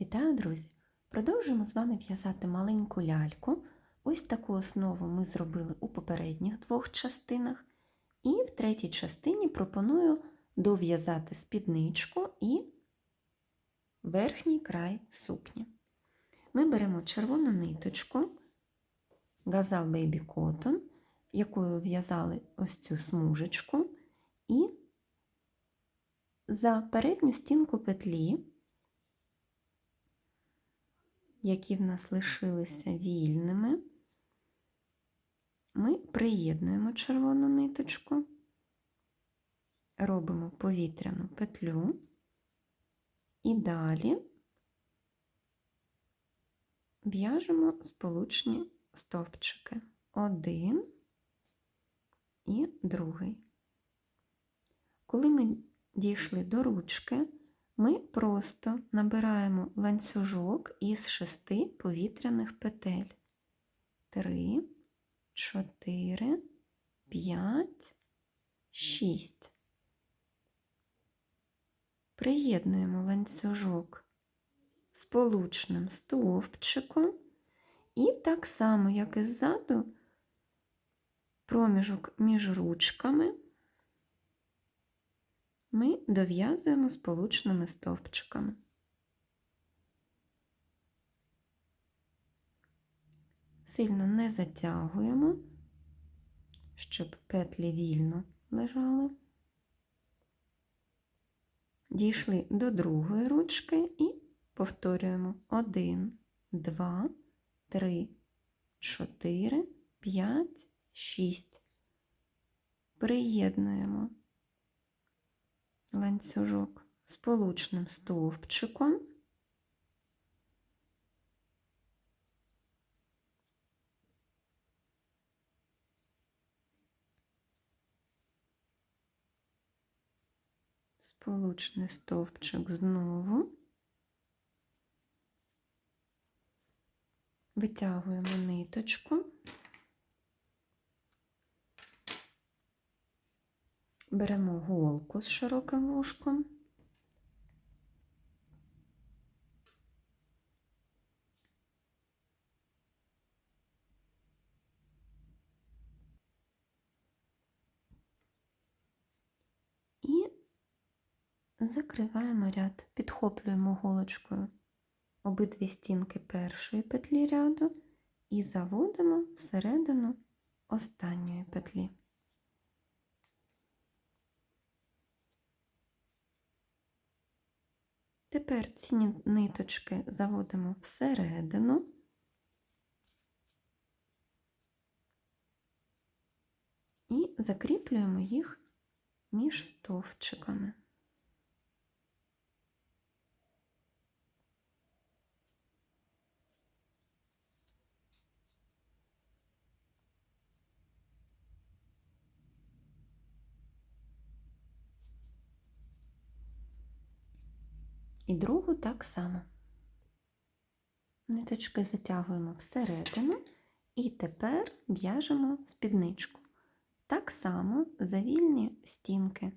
Вітаю, друзі! Продовжуємо з вами в'язати маленьку ляльку. Ось таку основу ми зробили у попередніх двох частинах. І в третій частині пропоную дов'язати спідничку і верхній край сукні. Ми беремо червону ниточку Gazal Baby Cotton, якою в'язали ось цю смужечку, і за передню стінку петлі які в нас лишилися вільними, ми приєднуємо червону ниточку, робимо повітряну петлю і далі в'яжемо сполучні стовпчики. Один і другий. Коли ми дійшли до ручки, ми просто набираємо ланцюжок із шести повітряних петель. Три, чотири, п'ять, шість. Приєднуємо ланцюжок сполучним стовпчиком і так само, як і ззаду, проміжок між ручками ми дов'язуємо сполучними стовпчиками. Сильно не затягуємо, щоб петлі вільно лежали. Дійшли до другої ручки і повторюємо 1, 2, 3, 4, 5, 6. Приєднуємо ланцюжок сполучним стовпчиком. Сполучний стовпчик знову. Витягуємо ниточку. Беремо голку з широким вушком. І закриваємо ряд, підхоплюємо голочкою обидві стінки першої петлі ряду і заводимо всередину останньої петлі. Тепер ці ниточки заводимо всередину. І закріплюємо їх між стовпчиками. І другу так само. Ниточки затягуємо всередину і тепер в'яжемо спідничку. Так само за вільні стінки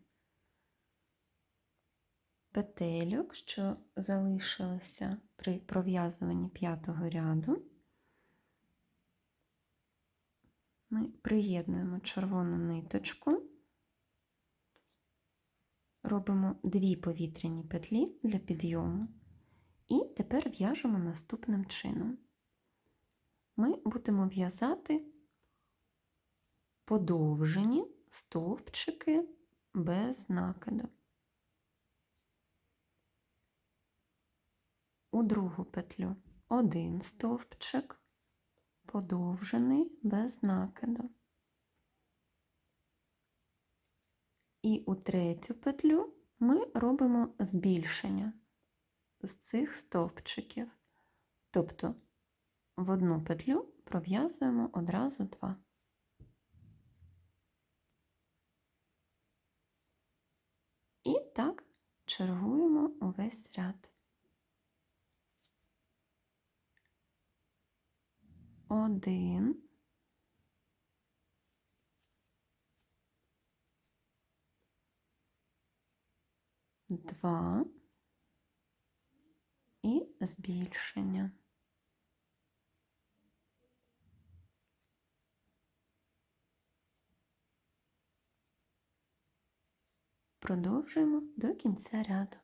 петельок, що залишилися при пров'язуванні п'ятого ряду. Ми приєднуємо червону ниточку робимо дві повітряні петлі для підйому. І тепер в'яжемо наступним чином. Ми будемо в'язати подовжені стовпчики без накиду. У другу петлю один стовпчик, подовжений без накиду. І у третю петлю ми робимо збільшення з цих стовпчиків. Тобто в одну петлю пров'язуємо одразу два. І так чергуємо увесь ряд. Один. Два і збільшення. Продовжуємо до кінця ряду.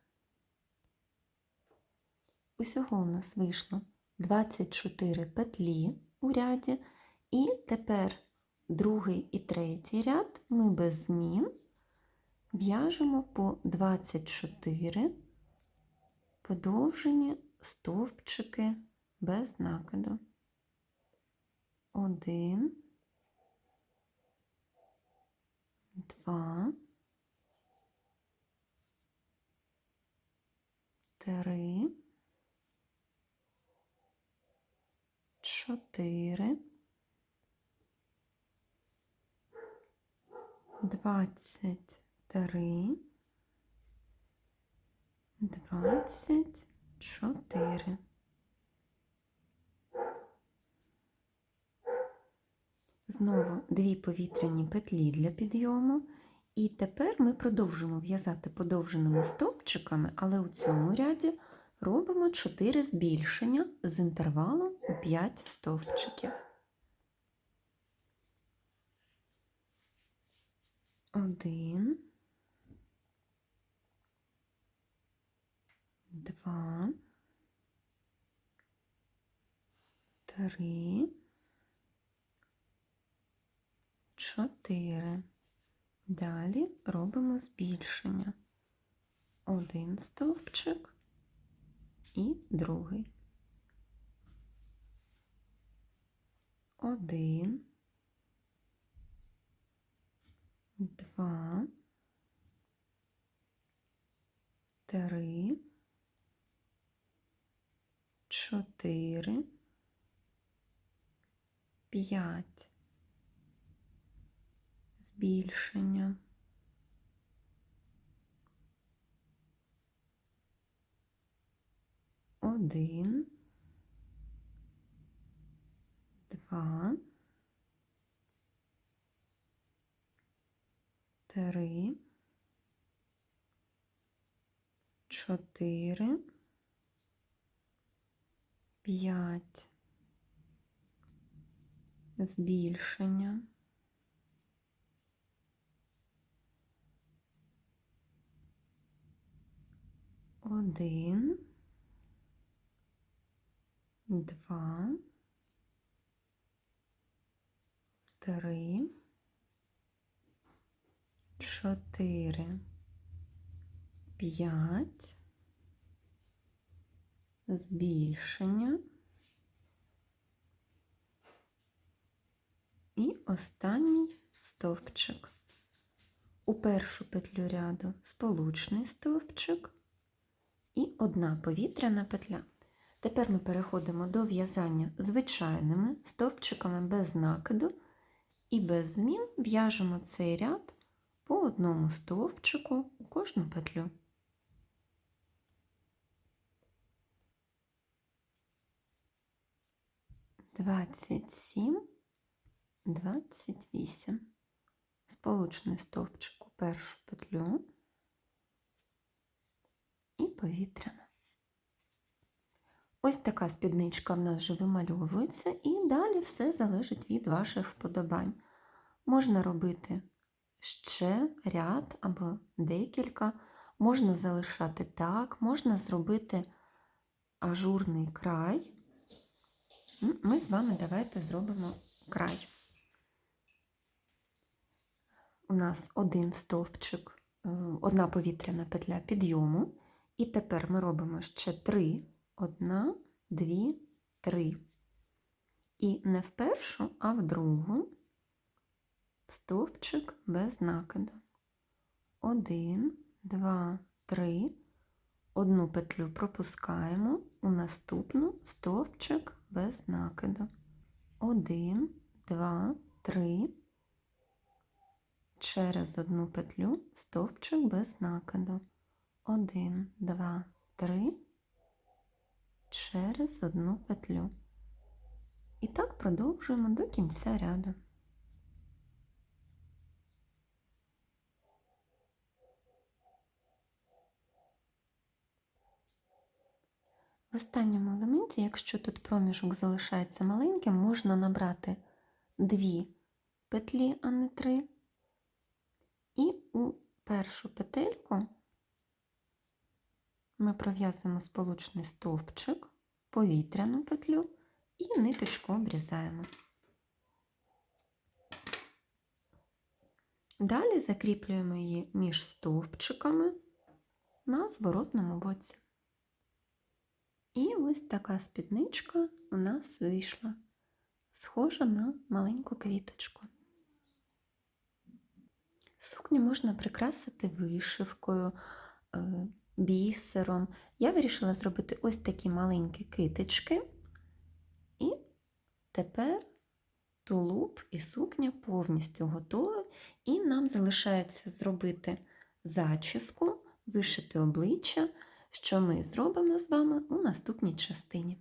Усього у нас вийшло 24 петлі у ряді, і тепер другий і третій ряд ми без змін в'яжемо по 24 подовжені стовпчики без накиду. Один, два, три, чотири, двадцять три, двадцять чотири. Знову дві повітряні петлі для підйому. І тепер ми продовжимо в'язати подовженими стовпчиками, але у цьому ряді робимо 4 збільшення з інтервалом у 5 стовпчиків. Один, два, три, чотири. Далі робимо збільшення. Один стовпчик і другий. Один, два, три, чотири, п'ять. Збільшення. Один, два, три, чотири, п'ять, збільшення. Один, два, три, чотири, п'ять, збільшення і останній стовпчик. У першу петлю ряду сполучний стовпчик і одна повітряна петля. Тепер ми переходимо до в'язання звичайними стовпчиками без накиду і без змін в'яжемо цей ряд по одному стовпчику у кожну петлю. Двадцять сім, двадцять вісім. Сполучний стовпчик у першу петлю і повітряна. Ось така спідничка в нас вже вимальовується, і далі все залежить від ваших вподобань. Можна робити ще ряд або декілька, можна залишати так, можна зробити ажурний край. Ми з вами давайте зробимо край. У нас один стовпчик, е, одна повітряна петля підйому. І тепер ми робимо ще три. Одна, дві, три. І не в першу, а в другу стовпчик без накиду. Один, два, три. Одну петлю пропускаємо у наступну стовпчик без накиду. Один, два, три. Через одну петлю стовпчик без накиду. Один, два, три через одну петлю. І так продовжуємо до кінця ряду. В останньому елементі, якщо тут проміжок залишається маленьким, можна набрати дві петлі, а не три. І у першу петельку ми пров'язуємо сполучний стовпчик, повітряну петлю і ниточку обрізаємо. Далі закріплюємо її між стовпчиками на зворотному боці. І ось така спідничка у нас вийшла, схожа на маленьку квіточку. Сукню можна прикрасити вишивкою, е, бісером. Я вирішила зробити ось такі маленькі китички. І тепер тулуб і сукня повністю готові. І нам залишається зробити зачіску, вишити обличчя, що ми зробимо з вами у наступній частині.